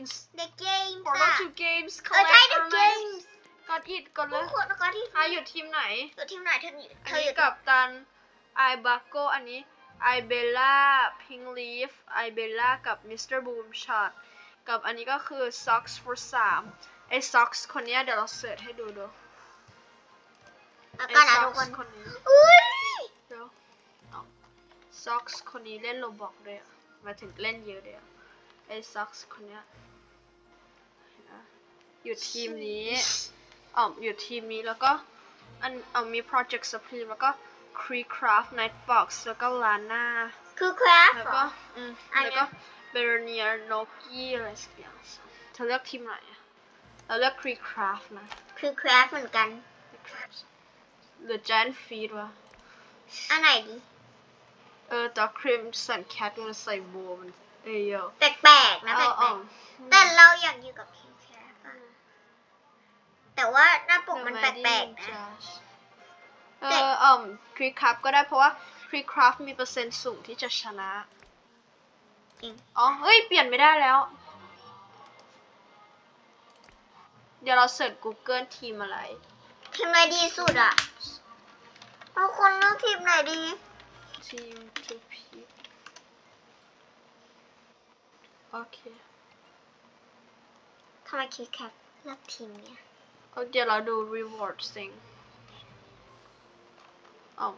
games The Games Portal อะ to games เออใช่ collect The or Games got it ก่อนเลทุยกคนแล้วก็ที่อะอยู่ทีมไหน อยู่ทีมไหนเธออยู่อัเธนออนี้ยู่กับตันไอบาโกอันนี้ไอเบลล่าพิงลีฟไอเบลล่ากับมิสเตอร์บูมช็อตกับอันนี้ก็คือ socks for 3ไอ socks คนเนี้ยเดี๋ยวเราเสิร์ชให้ดูดูแล้วไอ ก็นะทุก socks คนคนนี้อุ้ยเดี๋ยวเอา socks คนนี้เล่นโรบอกด้วยอะหมายถึงเล่นเยอะเลยอะไอ socks คนเนี้ยเห็นปะ อยู่ทีมนี้อ๋ออยู่ทีมนี้แล้วก็อันเอามี project supreme แล้วก็ Cree Craft Nightbox แล้วก็ Lana คือคราฟแล้วเหรก็ออืมอันเนี้ยแล้วก็เบรเนียโนกี้อะไรสักอย่างเธอเลือกทีมไหนอะเราเลือก Cree Craft นะ คือคราฟเหมือนกัน หรือ Giant Feet วะอันไหนดี เออแต่ครีมสันแคทมันใส่โบว์มันเอ้ยเยอะแปลกๆนะเอแปลอเอกอๆแต่เราอยากอยู่กับคิวแคฟอะ แต่ว่าหน้าปกมันแปลกๆนะ เออเอ่อครีคราฟก็ได้เพราะว่าครีคราฟมีเปอร์เซ็นต์สูงที่จะชนะ จริง อ๋อ เฮ้ย เปลี่ยนไม่ได้แล้ว เดี๋ยวเราเสิร์ช Google ทีมอะไร ทีมไหนดีสุดอะทุกคนเลือกทีมไหนดี ทีม to pick โอเค ทำไมคิวแคฟเลือกทีมเนี่ย เอาเดี๋ยวเราดู reward thing เอา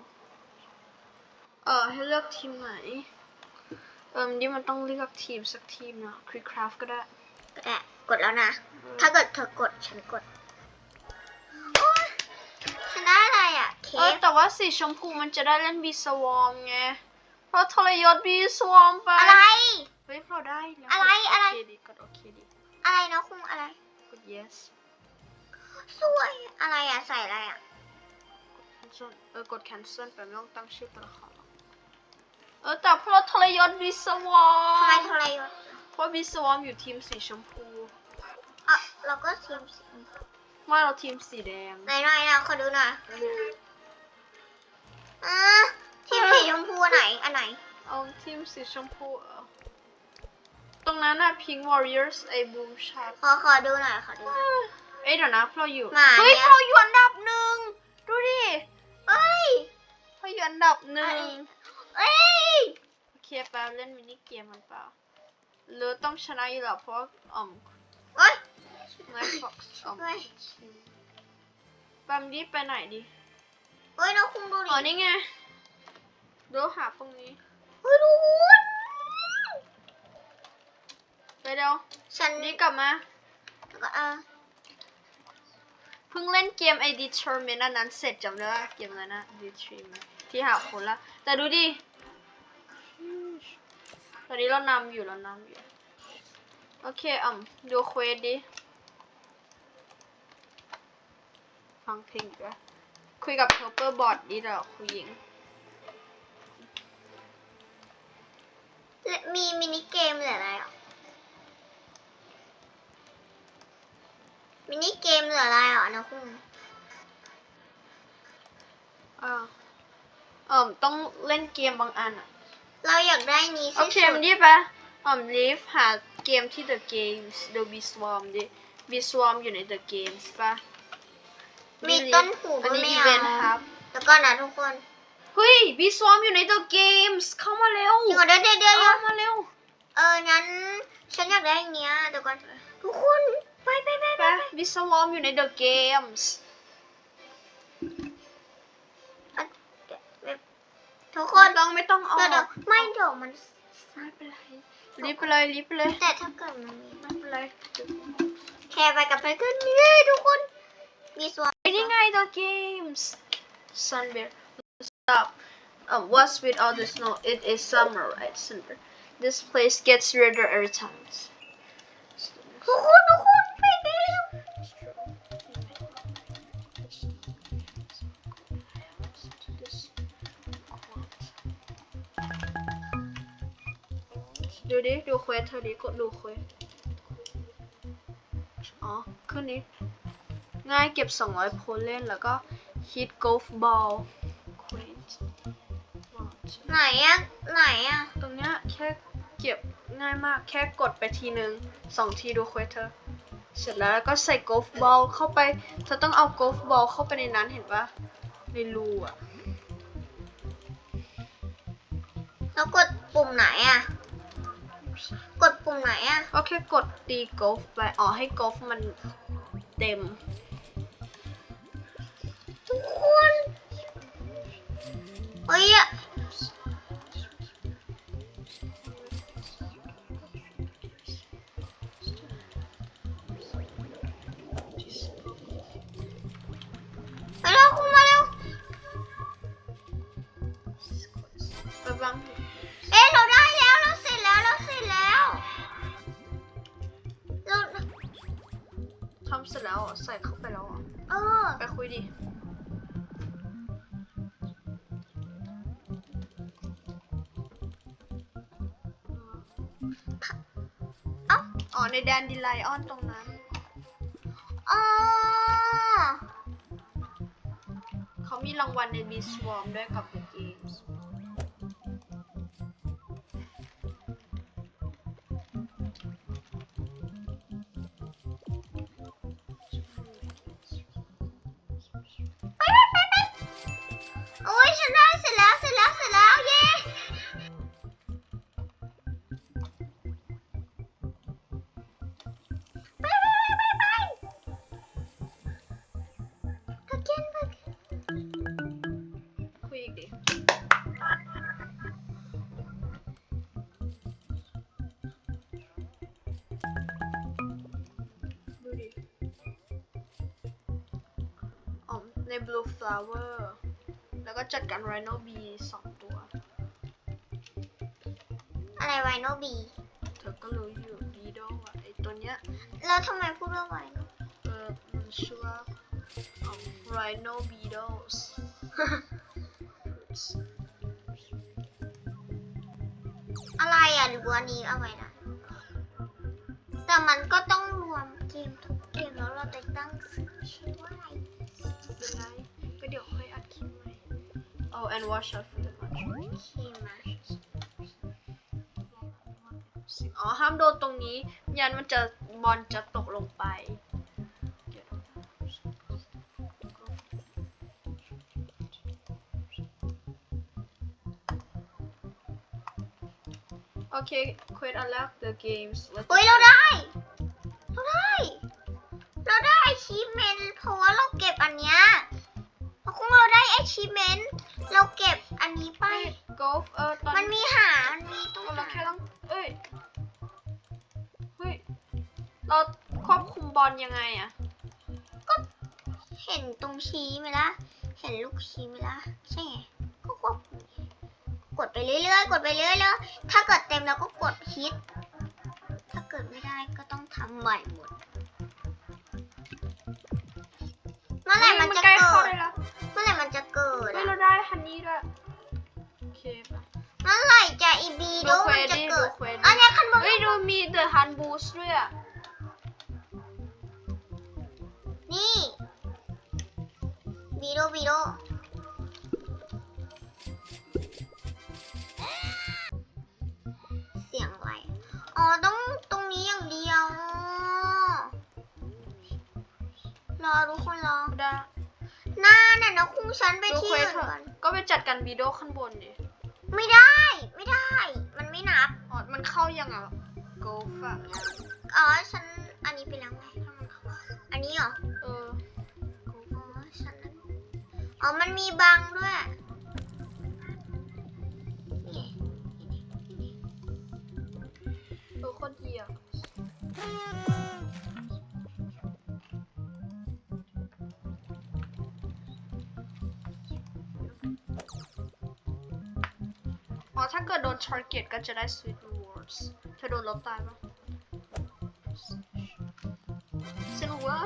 เออให้เลือกทีมไหน เออนี่มันต้องเลือกทีมสักทีมนะ c r e e Craft ก็ได้ก็ได้กดแล้วนะ ถ้าเกิดเธอกดฉันกดโอ๊ยฉันได้อะไรอะเคเออฟแต่ว่าสีชมพูมันจะได้เล่น Bee Swarm ไง เพราะทรยศ Bee Swarm ไป อะไร เฮ้ยเราได้แล้วอะไรกดอะไรโอเคดีกดโอเคดี อะไรนะคุณอะไร กด yes สวยอะไรอะใส่อะไรอะ cancel เออกด cancel ไปไม่ต้องตั้งชื่อตัวละครหรอกเออแต่เพราะทรยศ Bee ทำไม Swarm ทรยศเพราะ Bee Swarm อยู่ทีมสีชมพูอะเราก็ทีมสีว่าเราทีมสีแดงไหนหน่อยนะขอดูหน่อยอะทีมสีชมพูอันไหนอันไหน เอาทีมสีชมพูเออตรงนั้นน่ะ Pink Warriors ไอ้ Boom Shot ขอขอดูหน่อยขอดูหน่อย เอ้ยเดี๋ยวนะเราอยู่หมาเฮ้ยเนี่ยเราอยู่อันดับหนึ่งดูดิเอ้ยเราอยู่อันดับหนึ่งเอ้ย โอเคแป๊บเล่นมินิเกมมันเปล่าหรือต้องชนะอยู่แล้วเพราะอ่อมเอ้ยไนท์ฟ็อกซ์อ่อมเฮ้ยแปั๊มนี้ไปไหนดีเอ้ยน้องคุงดูดิอ๋อนี่ไงดูหาตรงนี้เฮ้ยดูคุณไปเดี๋ยวฉันนี่กลับมาก็เออ เพิ่งเล่นเกมไอ determine อันนั้นเสร็จจำได้ว่าเกมอะไรนะ determine ที่หาคนละแต่ดูดิ ตอนนี้เรานำอยู่เรานำอยู่ โอเคอะดูเควสดิ ฟังเพลงด้วยคุยกับเ e อร์เปอร์บอทดิเราคุยหญิง และมีมินิเกมหรืออะไรอะ มินิเกมหรืออะไรอะน้องคุงอ่าเอ่อต้องเล่นเกมบางอันอะ เราอยากได้นี้โอที่เคสุดมันนี่ปะอ่อมลีฟหาเกมที่ The Games The b e Swarm ดิ b e Swarm อยู่ใน The Games ปะมีต้นหูอันก็นี้ไม่อีเอาเวนต์ครับแล้วก็นะทุกคน เฮ้ย b e Swarm อยู่ใน The Games เข้ามาเร็วจริงเหรอเดี๋ยวเดี๋ยวเดี๋ยวเดี๋ยวเข้ามาเร็ว เอองั้น ฉันอยากได้อันเนี้ยเดี๋ยวก่อน ทุกคน ไปไปไป ไปไป b e Swarm อยู่ใน The Games ทุกคไม่นต้องไม่ต้องเอาเดี๋ยวเดี๋ยวไม่เดี๋ยวมันไม่เป็นไรรีบไปเลยรีบไปเลยแต่ถ้าเกิดมันมีไม่เป็นไรแค่ไปกับไปก็นี่ทุกคน มีส่วนไอ้นี่ไง The Games Sunbear stop um, what's with all the snow it is summer right Sunbear this place gets redder every time ทุกคนทุกคน ดูดิ ดูเควสเธอดิกดดูเควส อ๋อ ขึ้นนี้ ง่ายเก็บ 200โพลเล่นแล้วก็ hit golf ball เควสไหนอะไหนอะตรงเนี้ยแค่เก็บง่ายมากแค่กดไปทีนึงสองทีดูเควสเธอ เสร็จแล้วก็ใส่กอล์ฟบอลเข้าไป เธอต้องเอากอล์ฟบอลเข้าไปในนั้นเห็นปะในรูอะแล้วกดปุ่มไหนอะกด ปุ่มไหนอะก็แค่กดตีกอล์ฟไปอ๋อให้กอล์ฟมันเต็ม ทุกคนเฮ้ยอะ นแดนดิไลออนตรงนั้น อ๋อ เขามีรางวัลใน b ีสวอมด้วยกับ The Games โอ้ยฉันได้เสร็จแล้วเสร็จแล้วเสร็จแล้ว ก็จัดการ Rhino B สองตัว อะไรไวโนบี เธอก็รู้อยู่ Beetle อะไอตัวเนี้ย แล้วทำไมพูดว่าไวโนเออมันชื่อว่าอ๋อ Rhino Beetles อะไรอะหรือว่านี้เอาไว้นะ แต่มันก็ต้องรวมเกมทุกเกมแล้วเราจะตั้งชื่อว่าอะไร เป็นไรก็เดี๋ยวค่อยอัดคลิปใหม่ Oh and watch out for the mushroom เคมาอ๋อ ห้ามโดนตรงนี้ไม่งั้นมันจะบอลจะตกลงไปเดี๋ยวโอเคเควสอันแรก the games Let's เฮ้ยเราได้ เราได้ เราได้ achievement เพราะว่าเราเก็บอันเนี้ยเพราะคงเราได้ achievement เราเก็บอันนี้ไปไป golf เออตอนมันมีหา มันมีตรงเราหาแค่ต้องเอ้ย เฮ้ย เราควบคุมบอลยังไงอะเห็นตรงชี้ไหมล่ะ เห็นลูกชี้ไหมล่ะ ใช่ไง ก็ควบคุมกดไปเรื่อยๆ กดไปเรื่อยๆแล้วถ้าเกิดเต็มเราก็กดฮิต ถ้าเกิดไม่ได้ก็ต้องทำใหม่หมด เมื่อไหร่มันจะใกล้เกิเข้าดได้แล้ว เมื่อไหร่มันจะเกิดเฮ้ยอะเราได้ฮันนี่ด้วยโอเคปะ เมื่อไหร่จะอีบีดูดูเควมันสจะดิเกิดูดเควสอันดิเนี้ยคันบนเฮ้ยดูมีเดอะฮันบูสด้วยอะนี่บีโดบีโด น้าน่ะนะคุ้งฉันไปดูที่เควสอื่นเถอะก่อน ก็ไปจัดการวีดีโอข้างบนดิไม่ได้ ไม่ได้ มันไม่นับ อ๋อมันเข้ายังอะ go ฟะอ๋อ ฉัน อันนี้ไปแล้วไง ถ้ามันเข้าอันนี้เหรอ เออ อ๋อ ฉันนั้นอ๋อ มันมีบังด้วย target ก็จะได้ sweet rewards เธอโดนลบตายปะสนุกวะ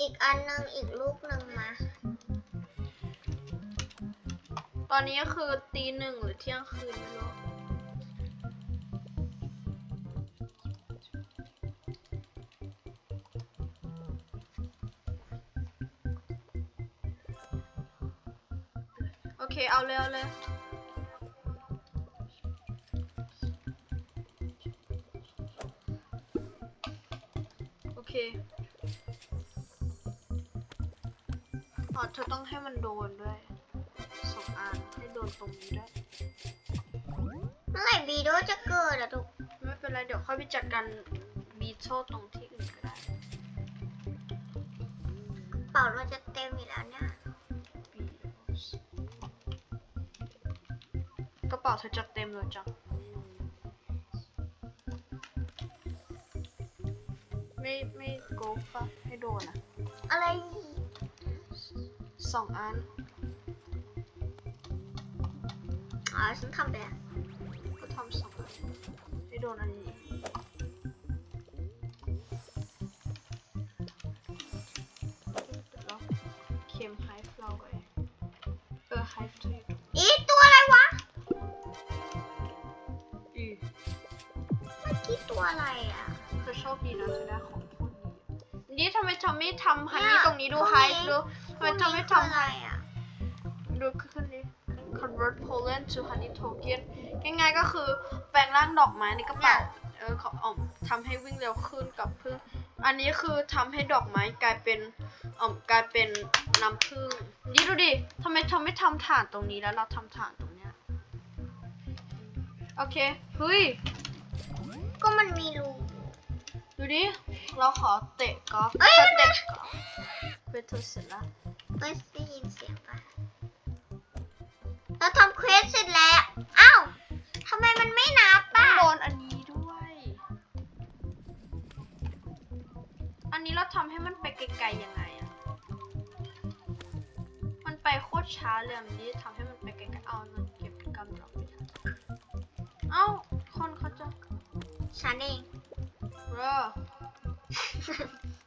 อีกอันหนึงอีกลูกหนึ่งมา ตอนนี้ก็คือตีหนึ่งหรือเที่ยงคืนไม่รู้ ดี๋ยวค่อยไปจัดการบีโชตรงที่อื่นก็ได้เป่าเราจะเต็มอยู่แล้วเนี่ย Beatles กระเป๋าเธอจัดเต็มเลยจังไม่ไม่โกฟปะให้โดนอะอะไรอีกสองอันอ๋อฉันทำไปแล้วก็ทำสองอันให้ โดนอันนี้แล้วเค็มไฮฟลาวไว้เออไฮฟทูอีตัวอะไรวะอีเมื่อกี้ตัวอะไรอะเธอโชคดีนะเธอได้ของพวกนี้นี่ทำไมเธอไม่ทำฮันนี่ตรงนี้ดูไฮนี้ดูทำไมเธอไม่ทำอะไรอะดูขึ้นดิ convert Poland to honey token ง่ายๆก็คือ แปลงร่างดอกไม้ในกระเป๋า เออเขาเอาทำให้วิ่งเร็วขึ้นกับพึ่ง อันนี้คือทำให้ดอกไม้กลายเป็นเอ่อกลายเป็นน้ำผึ้งนี่ดูดิทำไมเธอไม่ทำฐานตรงนี้แล้วเราทำฐานตรงเนี้ย โอเค เฮ้ย ก็มันมีรูดูดิ เราขอเตะกอล์ฟเอ้ยถ้าเตะกอล์ฟเป็นเธอเสร็จแล้วเอ้ยได้ยินเสียงปะเราทำเควสเสร็จแล้ว อ้าวทำ ไมมันไม่นับต้องป่ะโดนอันนี้ด้วย อันนี้เราทำให้มันไปไกลๆยังไงอะมันไปโคตรช้าเลยอะมันนี่ทำให้มันไปไกลๆเอามันเก็บกำลังไม่ทันเอ้า คนเขาจะฉันเอง เรอ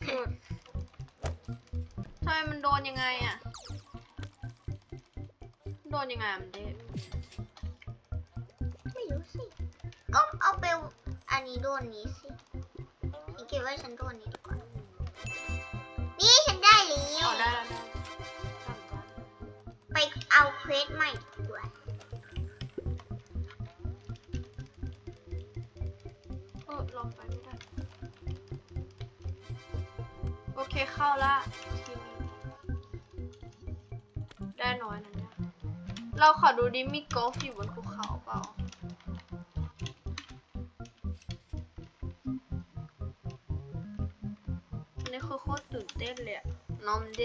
หยุดทำไมมันโดนยังไงอะโดนยังไงอะมันเด้ นนี้โดนนี้สิฉันคิดว่าฉันโดนนี้ดีกว่า นี่ฉันได้แล้อ๋อวได้แล้วไปเอาเควสใหม่ดีกว่าเออลองไปไม่ได้ โอเคเข้าละทีนี้ได้น้อยนะเนี่ย เราขอดูดิมีกอล์ฟอยู่บนภูเขาเปล่า นนี้คือโคตรตื่นเต้นเลยอะน้องเด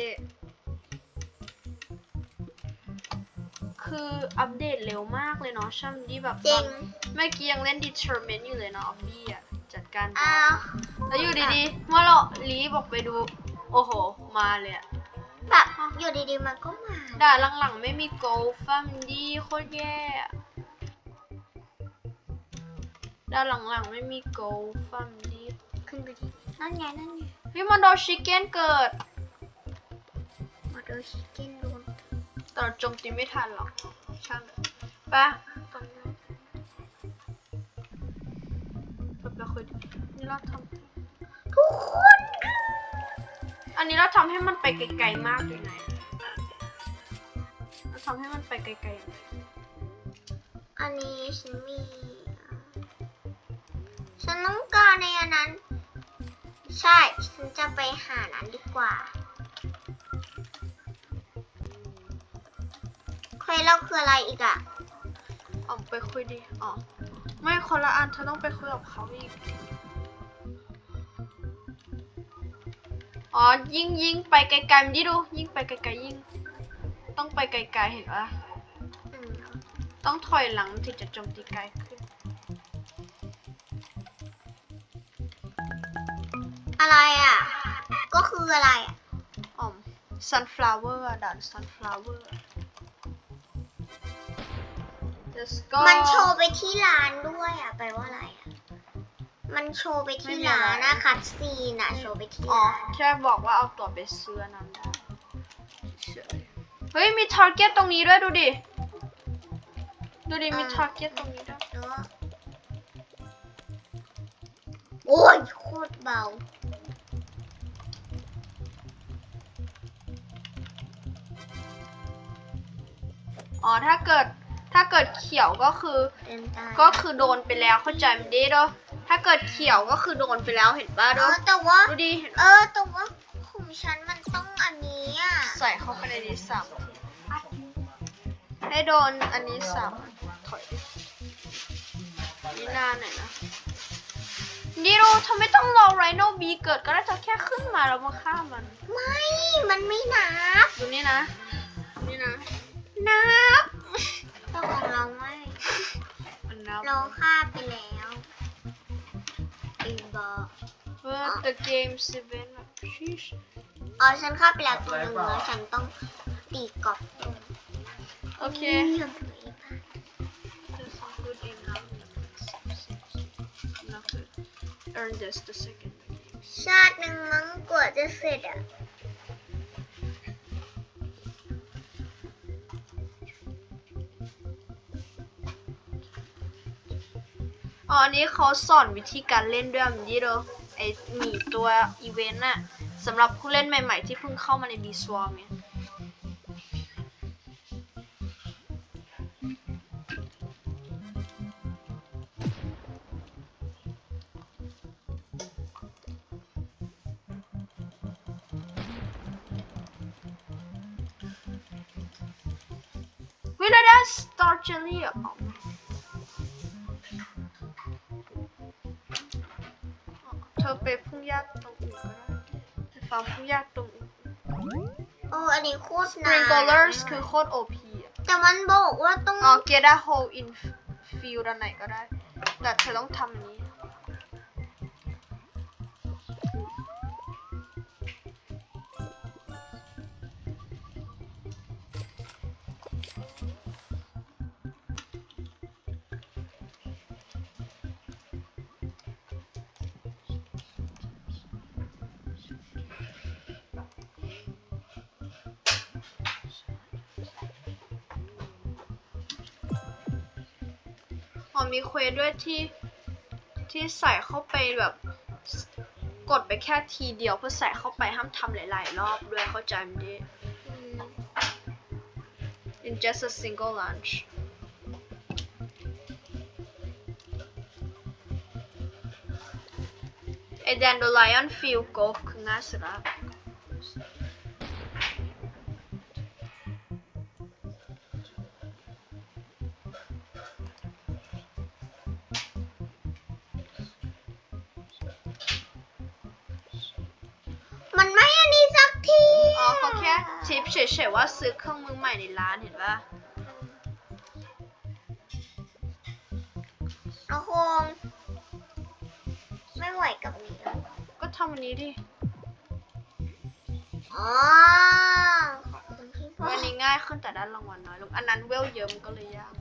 คืออัปเดตเร็วมากเลยเนาะช่างดีแบบจริง เมื่อกี้ยังเล่น determine อยู่เลยเนาะออฟบี้อะ จัดการ อ้าว แล้วอยู่ดีๆเมื่อเราลีบอกไปดู โอ้โห มาเลยอะแบบอยู่ดีๆมันก็มาด่าหลังๆ ไม่มีโกลฟัมดีโคตรแย่อะด่าหลังๆ ไม่มีโกลฟัมดีขึ้นไปดินั่นไง นั่นไง พี่มาโดชิเก้นเกิดมาดูชิคเก้นโดนแต่โจมตีไม่ทันหรอกช่างไปะตรงนี้ไปไปคุยดินี่เราทำทุกคนอันนี้เราทำให้มันไปไกลๆมากยังไงอะเราทำให้มันไปไกลๆยังไงอันนี้ฉันมี ฉันต้องการในอันนั้น ใช่ ฉันจะไปหานั้นดีกว่าเควสเราคืออะไรอีกอะอ๋อไปคุยดิอ๋อไม่คนละอันเธอต้องไปคุยกับเขาอีก อ๋อ ยิงยิงไปไกลๆมันดิดู ยิงไปไกลๆยิงต้องไปไกลๆเห็นปะอืมต้องถอยหลังถึงจะโจมตีไกลขึ้น อะไรอะก็คืออะไรอะอ๋อ sunflower อะด่าน sunflower Let's go มันโชว์ไปที่ร้านด้วยอะแปลว่าอะไรอะมันโชว์ไปที่ร้านนะคัดซีนอะโชว์ไปที่อ๋อร้านแค่บอกว่าเอาตัวไปซื้ออันนั้นได้เฉยเฮ้ย มี target ตรงนี้ด้วยดูดิ ดูดิ มี target ตรงนี้ด้วยเนอะโอ้ยโคตรเบา อ๋อถ้าเกิดถ้าเกิดเขียวก็คือเต็มตาก็คือโดนไปแล้วเข้าใจมันดีเด้อถ้าเกิดเขียวก็คือโดนไปแล้วเห็นป่ะเอดูอแต่ว่าดูดิเห็นเออแต่ว่าของฉันมันต้องอันนี้อะใส่เข้าไปในนี้สามทีให้โดนอันนี้สามถอยดินี่หน้าหน่อยนะนี่ดูเธอไม่ต้องรอไรโนบีเกิดก็ได้เธอแค่ขึ้นมาแล้วมาฆ่ามัน ไม่ มันไม่นับดูนี่นะ นี่นะ นับแต่ของเราไม่มันนับเราฆ่าไปแล้วอินบอกเออ the game seven อะ sheesh อ๋อฉันฆ่าไปแล้วตัวหนึ่งแล้วฉันต้องตีกรอบตรงโอเคเรื่องตัวเองค่ะ That's not good enough. Enough to earn this the second game. ชาติหนึ่งมั้งกว่าจะเสร็จอะ อ๋ออันนี้เขาสอนวิธีการเล่นด้วยมันนี่เด้อไอหมีตัวอีเวนต์น่ะสำหรับผู้เล่นใหม่ ๆ ที่เพิ่งเข้ามาในบีสวอมเนี่ย ยากตรงอื่นก็ได้ไปฟาร์มผู้ยากตรงอื่น โอ้อันนี้โคตรนาน Sprinklers คือโคตรโอพีอะแต่มันบอกว่าต้อง อ๋อ get a hole in field อันไหนก็ได้ แต่เธอต้องทำอันนี้ มีเควสด้วยที่ที่ใส่เข้าไปแบบกดไปแค่ทีเดียวเพื่อใส่เข้าไปห้ามทำหลายๆรอบด้วยเข้าใจไหมดิอืม in just a single lunch ไอ dandelion field golf คือง่ายสุดละ ซื้อเครื่องมือใหม่ในร้านเห็นปะเอาคง ไม่ไหวกับนี้แล้วก็ทำอันนี้ดิ อ๋อขอบคุณที่บออักนนี้ง่ายขึ้นแต่ได้รางวัลน้อยลง อันนั้นเวลเยอะมันก็เลยยาก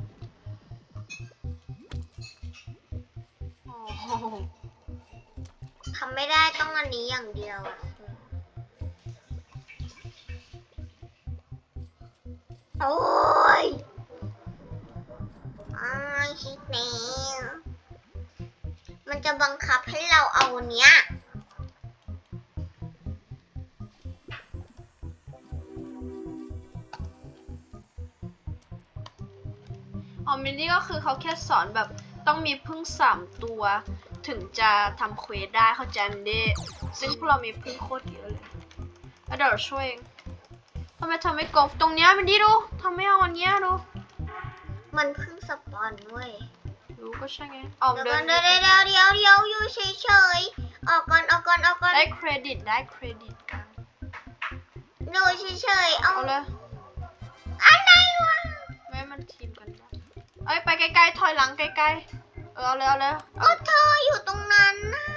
โอ้โหทำไม่ได้ต้องอันนี้อย่างเดียวอะ โอ้ยอ้ายชิคเนมันจะบังคับให้เราเอาเนี้ยออมิลี่ก็คือเขาแค่สอนแบบต้องมีพึ่งสามตัว ถึงจะทำเควสได้เข้าใจมันดิซึ่งพวกเรามีพึ่งโคตรเยอะเลยแล้วเดี๋ยวช่วยเอง ทำไมทำไม่กบตรงเนี้ยมิลลี่ดูทำไม่เอาอันเนี้ยดูมันเพิ่งสปอนเว้ยรู้ก็ใช่ไงเอาเดี๋ยวเดิก่อนนเดี๋ยวเดี๋ยวเดี๋ยวเดี๋ยวเดี๋ยวอยู่เฉยๆออกก่อนออกก่อนออกก่อนได้เครดิตได้เครดิตกันดูเฉยๆเอาเอาเลยอันไหนวะไม่ให้มันทีมกันได้เอ้ยไปไกลๆถอยหลังไกลๆเออเอาเลยเอาเลยเอาก็เธออยู่ตรงนั้นน่ะ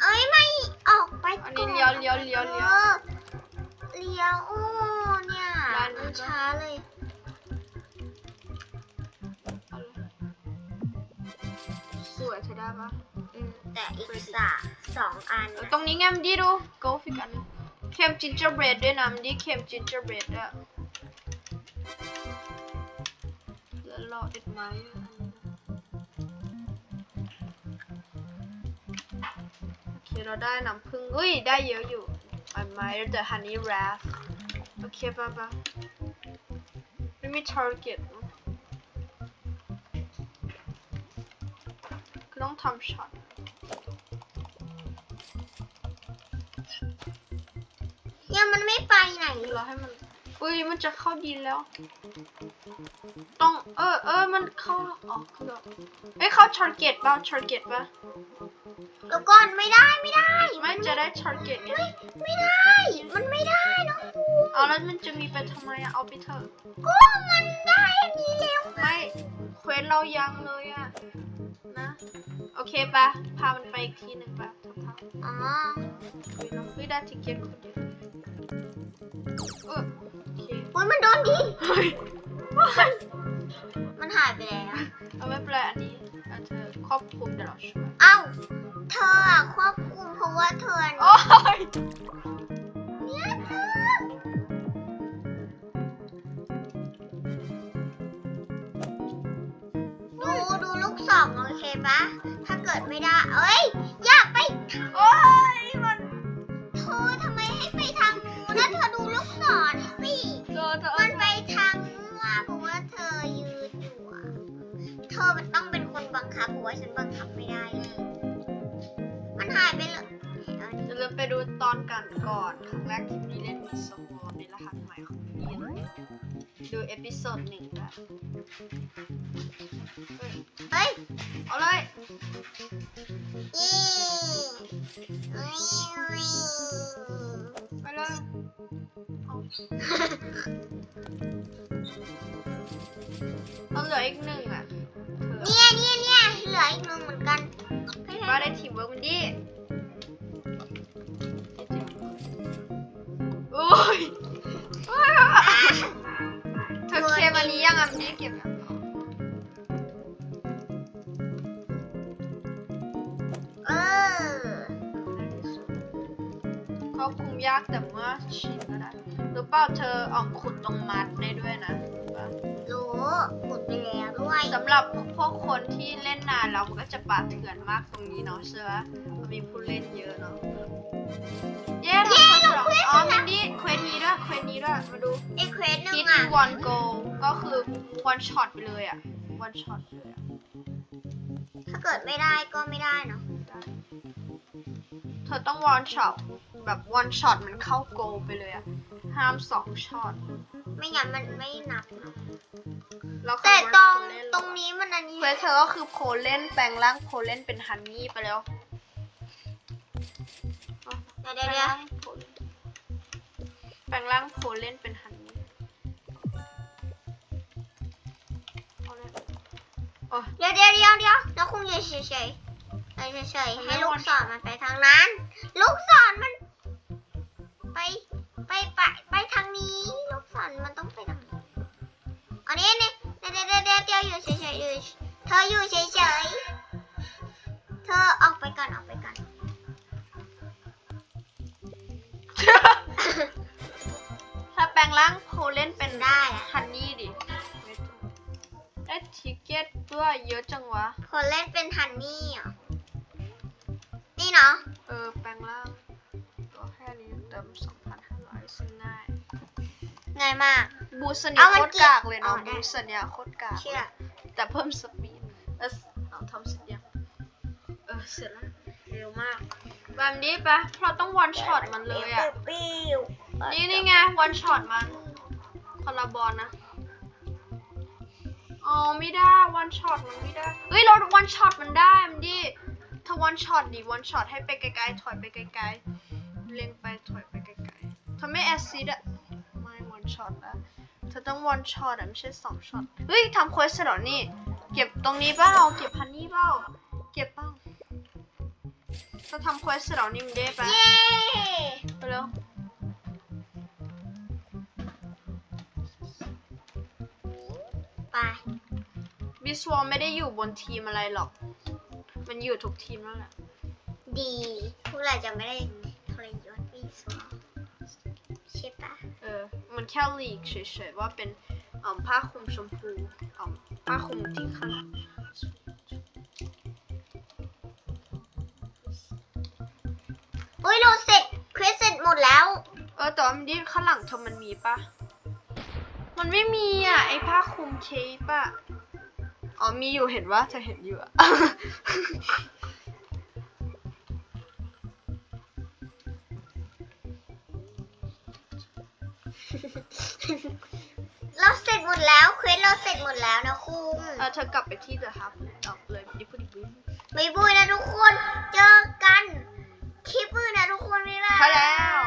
เอ้ยไม่ออกไปอันก่นี้อนเลี้ยวเลี้ยวเลี้ยวเลี้ยวออ เลี้ยวโอ้เนี่ยร้านนี้มันก็ช้าเลยเอาเลย สวยใช้ได้ปะอืมแต่อีกสาสองอันเออนะตรงนี้ไงมันดีดู go ฟิกันงเค็มจินเจอร์เบรดด้วยนะมันดีเค็มจินเจอร์เบรดด้วยแล้วรอเอ็ดไม้โอเคเราได้น้ำผึ้งอุ้ยได้เยอะอยู่ admire the honey wrath โอเคป่ะป่ะไม่มี target เนอะคือต้องทำช็อตเนี่ยมันไม่ไปไหนเลยเราให้มัน อุ้ยมันจะเข้าดินแล้ว ต้องเออเออมันเข้าอ๋อคือแบบเอ้ยเข้า target ป่ะ target ป่ะเดี๋ยวก่อนไม่ได้ไม่ได้ไม่จะได้ target ไงไม่ไม่ได้ มันไม่ได้น้องภูเอาแล้วมันจะมีไปทำไมอะเอาไปเถอะก็มันได้อันนี้แล้วไม่เควสเรายังเลยอะนะโอเคปะพามันไปอีกทีหนึ่งปะเธอพาอ๋อคุยน้องไม่ได้ทิเก็ตคนเดียวเออโอเคอุ้ย มันโดนดีเฮ้ยมันหายไปแล้ว เอาไม่เป็นไรอันนี้เอาเธอครอบคลุมเดี๋ยวเราช่วยเอ้า เธออะควบคุมเพราะว่าเธอโอ้ยเนี่ยเธอ ดูดูลูกสองโอเคปะ ถ้าเกิดไม่ได้ เอ้ย อย่าไปทางโอ้ยมัน เธอทำไมให้ไปทางนู้นแล้วเธอดูลูกศรสิ คับเพราะว่าฉันบังคับไม่ได้มันหายไปเลยจะเริ่มไปดูตอนกันก่อนครั้งแรกที่พี่เล่นมีสวอในรหัสใหม่ของพี่เลยดูเอพิโซดหนึ่งแบบเฮ้ย เอาเลยอีอุ๊ยไปเลยเอาเอาเหลืออีกหนึ่งอะ เธอเนี่ยเนี่ยเนี่ยเหลืออีกหนึ่งเหมือนกันเฮ้ยว่าได้ทีมเวิร์กมันดีโอ้ยโอ้ยเธอเคลียร์วันนี้ยังอะไม่ได้เก็บยังเออควบคุมยากแต่เมื่อชินก็ได้หรือเปล่าเธออ่อมขุดตรงมัดได้ด้วยนะรู้ปะรู้ หมดไปแล้วด้วยสำหรับพวกคนที่เล่นนานแล้วมันก็จะป่าเถื่อนมากตรงนี้เนาะใช่ไหมมันมีผู้เล่นเยอะเนาะเย้เราเควสอ๋อมันนี่เควสนี้ด้วยเควสนี้ด้วยมาดูไอ้เควสหนึ่ฮิงตอะ one go ก็คือ one shot ไปเลยอะ one shot ไปเลยอะถ้าเกิดไม่ได้ก็ไม่ได้เนาะเธอต้อง one shot แบบ one shot มันเข้า go ไปเลยอะห้ามสองช็อตไม่งั้นมันไม่นับเนอะ แล้วคือแต่ตรงเล่นตรงนี้มันอันนี้เควสเธอก็คือโพเล่นแปลงร่างโพเล่นเป็นฮันนี่ไปแล้วเดี๋ยวเดี๋ยวเดี๋ยวแปลงร่างโพเล่นเป็นฮันนี่เอาเลยโอ้ยเดี๋ยวเดี๋ยวเดี๋ยวเดี๋ยวแล้วคงอยู่เฉยเฉยๆเออเฉยๆให้ลูกศรมันไปทางนั้น ลูกศรมัน ไปไปไปไปทางนี้ ลูกศรมันต้องไปทางนี้อันนี้นี่ เดี๋ยวเดี๋ยวเดี๋ยวอยู่เฉยเฉยๆอยู่เธออยู่เฉยเฉยๆเธอออกไปก่อนออกไปก่อนถ้าแปลงร่างโพเล่นเป็นได้อะฮันนี่ดิไม่ถูกได้ทิเก็ตด้วยเยอะจังวะคนเล่นเป็นฮันนี่เหรอ นี่เนาะ เออแปลงร่างตัวแค่นี้เติม2,500ซึ่งง่ายง่ายมาก บูสเนียเอามันโคตรเกี่ยวกากเลยอ๋อเนาะได้ บูสเนียโคตรกากเชื่อแต่เพิ่มสปีดแล้วเอาทำเสร็จยังเออเสร็จแล้วเร็วมาก แบบนี้ปะเราต้องวันช็อตมันเลยอะ ปิ้วนี่นี่ไงวันช็อตมันคนละบอลนะอ๋อไม่ได้วันช็อตมันไม่ได้เฮ้ยเราวันช็อตมันได้มันดิถ้าวันช็อตดิวันช็อตให้ไปไกลๆถอยไปไกลๆเล็งไปถอยไปไกลๆเธอไม่แอซซิดอะไม่วันช็อตแล้ว เธอต้องวันช็อตอะไม่ใช่สองช็อต เฮ้ยทำเควสเสร็จนี่ เก็บตรงนี้เปล่าเก็บพันนี่เปล่าเก็บเปล่าจะทำเควสเสร็จนี่มันได้ปะเย้ไปเร็วไปบิสวอลไม่ได้อยู่บนทีมอะไรหรอก มันอยู่ทุกทีมแล้วแหละ ดีพวกเราจะไม่ได้ทรยศวิศวะใช่ปะ มันแค่ลีกเฉยๆว่าเป็นอ่อมผ้าคลุมชมพูอ่อมผ้าคลุมที่ข้างหลังอุ้ยเราเสร็จเควสเสร็จหมดแล้ว เออแต่ว่ามันที่ข้างหลังเธอมันมีปะมันไม่มีอะ ไอผ้าคลุมเคปอะอ๋อมีอยู่เห็นว่าจะเห็นอยู่อะ เราเสร็จหมดแล้วนะคุณเออเธอกลับไปที่เดอะฮับออกเลยดิบุดิบุไม่บุยนะทุกคน เจอกันคลิปอื่นนะทุกคนไม่ไดแล้ว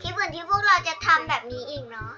คลิปอื่นที่พวกเราจะทำแบบนี้อีกเนาะ